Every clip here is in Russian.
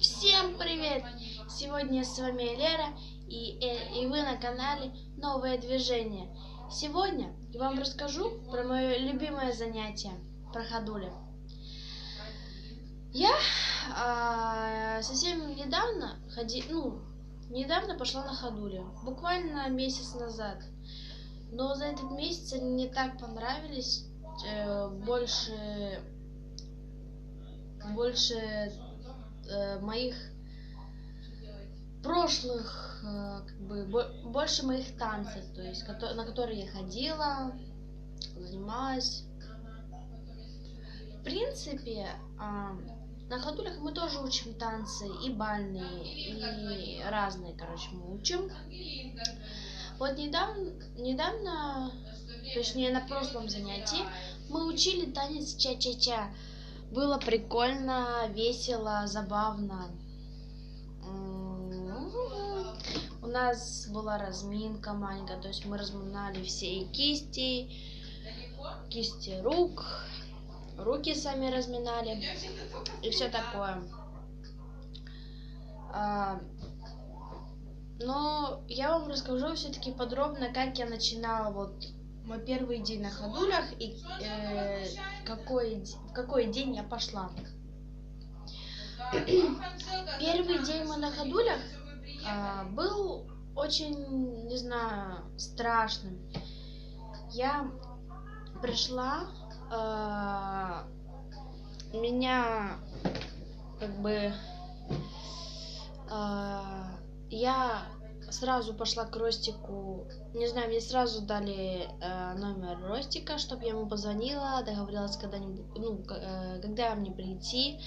Всем привет! Сегодня с вами Лера и, э, и вы на канале Новое Движение. Сегодня я вам расскажу про мое любимое занятие, про ходули. Я а, совсем недавно ходи, ну, недавно пошла на ходули, буквально месяц назад. Но за этот месяц они мне так понравились, э, больше, больше э, моих прошлых, э, как бы, бо- больше моих танцев, то есть, на которые я ходила, занималась. В принципе, а, на ходулях мы тоже учим танцы, и бальные, и разные, короче, мы учим. Вот недавно, недавно, точнее на прошлом занятии, мы учили танец ча-ча-ча. Было прикольно, весело, забавно. М, У нас была разминка маленькая, то есть мы разминали все и кисти, кисти рук, руки сами разминали и все такое. А, но я вам расскажу все-таки подробно, как я начинала вот мой первый день на ходулях и э, какой, в какой день я пошла. Первый день мы на ходулях а, был очень, не знаю, страшным. Я пришла, а, меня как бы а, я сразу пошла к Ростику. Не знаю, мне сразу дали э, номер Ростика, чтобы я ему позвонила, договорилась, когда-нибудь, ну, э, когда мне прийти.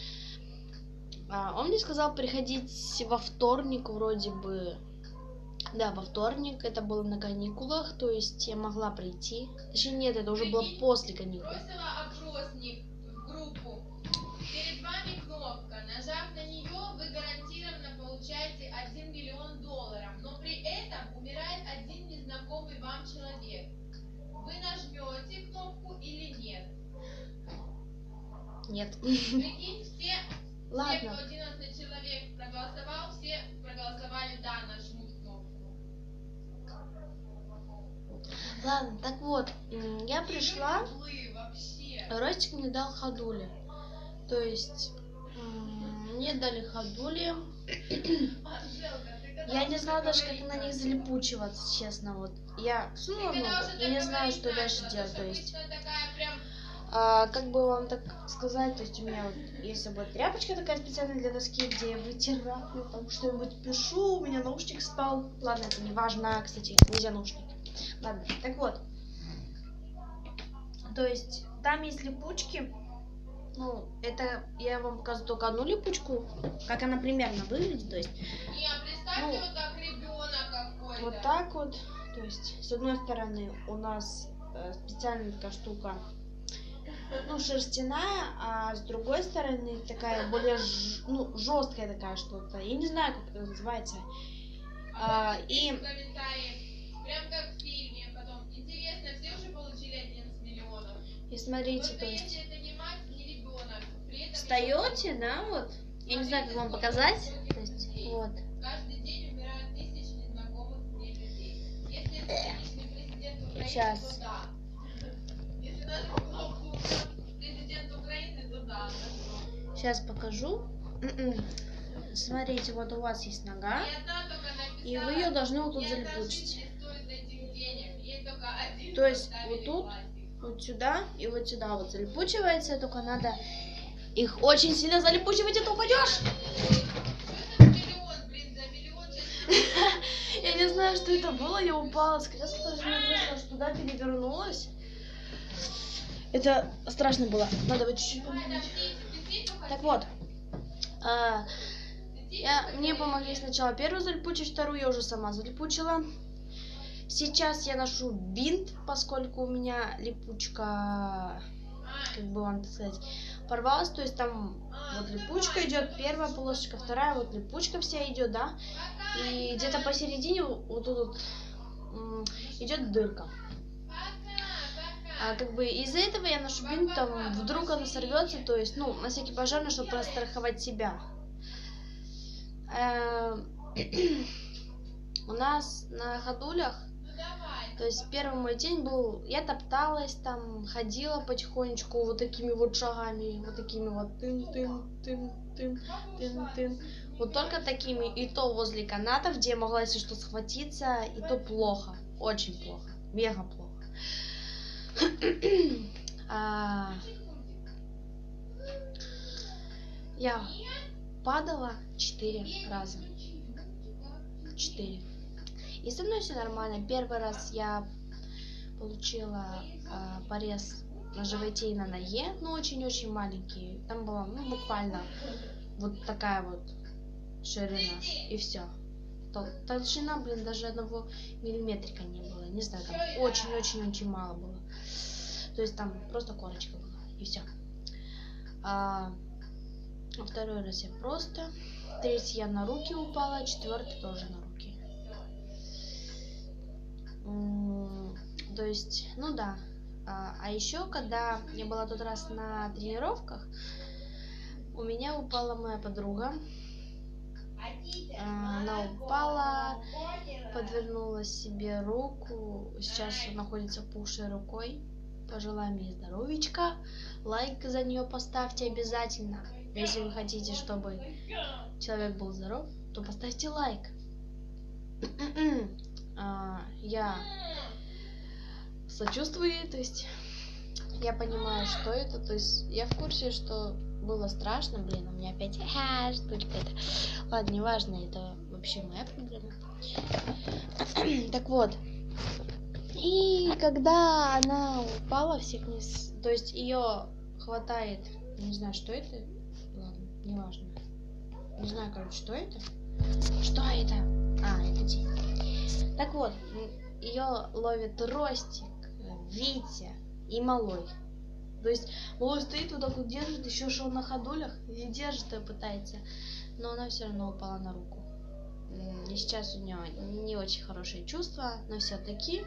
А, он мне сказал приходить во вторник вроде бы. Да, во вторник. Это было на каникулах, то есть я могла прийти. Точнее, нет, это уже было после каникул. Нет. Прикинь, все, все, кто Ладно. 11 человек проголосовал, все проголосовали да, нажмут кнопку. Ладно, так вот, я пришла. Ростик мне дал ходули. То есть мне дали ходули. Я не знала даже, как на них залипучиваться, честно. Вот я сунула ногу, и не знаю, что дальше делать. То есть, а, как бы вам так сказать, то есть у меня вот есть собой тряпочка такая специальная для доски, где я вытираю, там что-нибудь пишу, у меня наушник спал. Ладно, это не важно, кстати, нельзя наушники. Ладно, так вот. То есть там есть липучки. Ну, это я вам показываю только одну липучку, как она примерно выглядит. То есть Не, а представьте, Ну, вот так ребенок какой-то. вот так вот. То есть с одной стороны у нас э, специальная такая штука, ну шерстяная, а с другой стороны такая более ж- ну жесткая такая что-то. Я не знаю, как это называется. А, а, и-. Прям как в фильме. Потом, интересно, все уже получили 11 миллионов. И смотрите, Только то если есть это не мать, не ребенок. При встаете, да, вот. Я не знаю, как вам показать. То есть, вот. Каждый день умирают тысячи незнакомых мне людей. Если это личный Сейчас покажу. М-м. Смотрите, вот у вас есть нога, И вы ее должны вот тут «Ни одна залипучить. То есть вот тут вот сюда и вот сюда вот залипучивается, только надо их очень сильно залипучивать, а то упадешь. Сейчас Я не знаю, что это было, я упала с кресла, даже не что туда перевернулась. Это страшно было. Надо вот чуть-чуть Так вот, а, я, мне не помогли сначала первую залипучить, вторую я уже сама залипучила. Сейчас я ношу бинт, поскольку у меня липучка, как бы вам сказать, порвалась. То есть там вот липучка идет, первая полосочка, вторая, вот липучка вся идет, да. И где-то посередине вот тут вот, идет дырка. А как бы из-за этого я ношу бинт, там вдруг она сорвется, то есть, ну, на всякий пожарный, чтобы простраховать себя. эм, у нас на ходулях, Ну то есть первый мой день был, я топталась там, ходила потихонечку вот такими вот шагами, вот такими вот тын-тын-тын-тын, тын-тын. Вот только такими, и то возле канатов, где я могла, если что, схватиться, и то плохо, очень плохо, мега плохо. А, я падала четыре раза. Четыре. И со мной все нормально. Первый раз я получила а, порез на животе и на ноге, но очень-очень маленький. Там была, ну, буквально вот такая вот ширина. И все. Толщина, блин, даже одного миллиметрика не было. Не знаю, там очень-очень-очень мало было. То есть там просто корочка была. И все. А, второй раз я просто. Третий я на руки упала, четвертый тоже на руки. То есть, ну да. А, а еще, когда я была тот раз на тренировках, у меня упала моя подруга. А, подвернула себе руку. Сейчас находится пушей рукой. Пожелаем ей здоровичка. Лайк за нее поставьте обязательно. Если вы хотите, чтобы человек был здоров, то поставьте лайк. А, Я сочувствую, то есть я понимаю, что это, то есть я в курсе, что было страшно, блин, у меня опять ха, штучка это. Ладно, неважно, это вообще моя проблема. Так вот, и когда она упала, всех не... То есть ее хватает... Не знаю, что это. Ладно, неважно. Не знаю, короче, что это. Что это? А, это день. Так вот, ее ловит Ростик, Витя и Малой. То есть Малой стоит вот так вот держит, еще что на ходулях, и держит и пытается. Но она все равно упала на руку. И сейчас у нее не очень хорошие чувства, но все-таки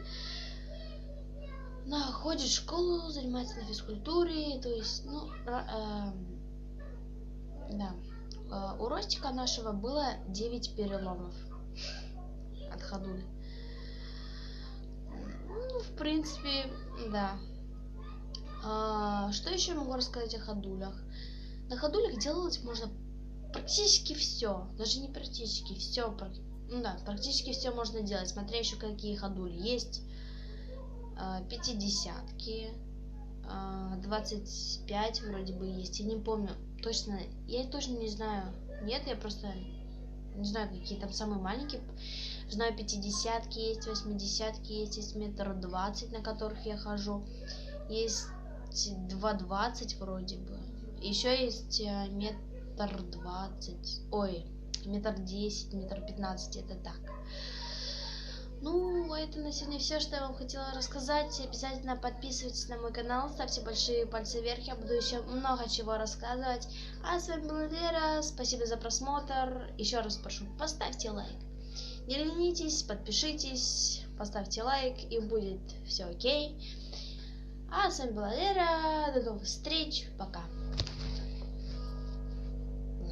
она ходит в школу, занимается на физкультуре, то есть, ну, ра- эм, да. Э, У Ростика нашего было 9 переломов от ходули. Ну, в принципе, да. А, что еще могу рассказать о ходулях? На ходулях делалось можно практически все. Даже не практически, все. Ну да, практически все можно делать, смотря еще какие ходули есть. А, Пятидесятки, а, 25 вроде бы есть, я не помню точно, я точно не знаю, нет, я просто не знаю, какие там самые маленькие, знаю, пятидесятки есть, восьмидесятки есть, есть метр двадцать, на которых я хожу, есть 2,20 вроде бы, еще есть э, метр двадцать, ой, метр десять, метр пятнадцать, это так. Ну, это на сегодня все, что я вам хотела рассказать. Обязательно подписывайтесь на мой канал, ставьте большие пальцы вверх, я буду еще много чего рассказывать. А с вами была Лера, спасибо за просмотр. Еще раз прошу, поставьте лайк. Не ленитесь, подпишитесь, поставьте лайк, и будет все окей. А с вами была Лера, до новых встреч, пока.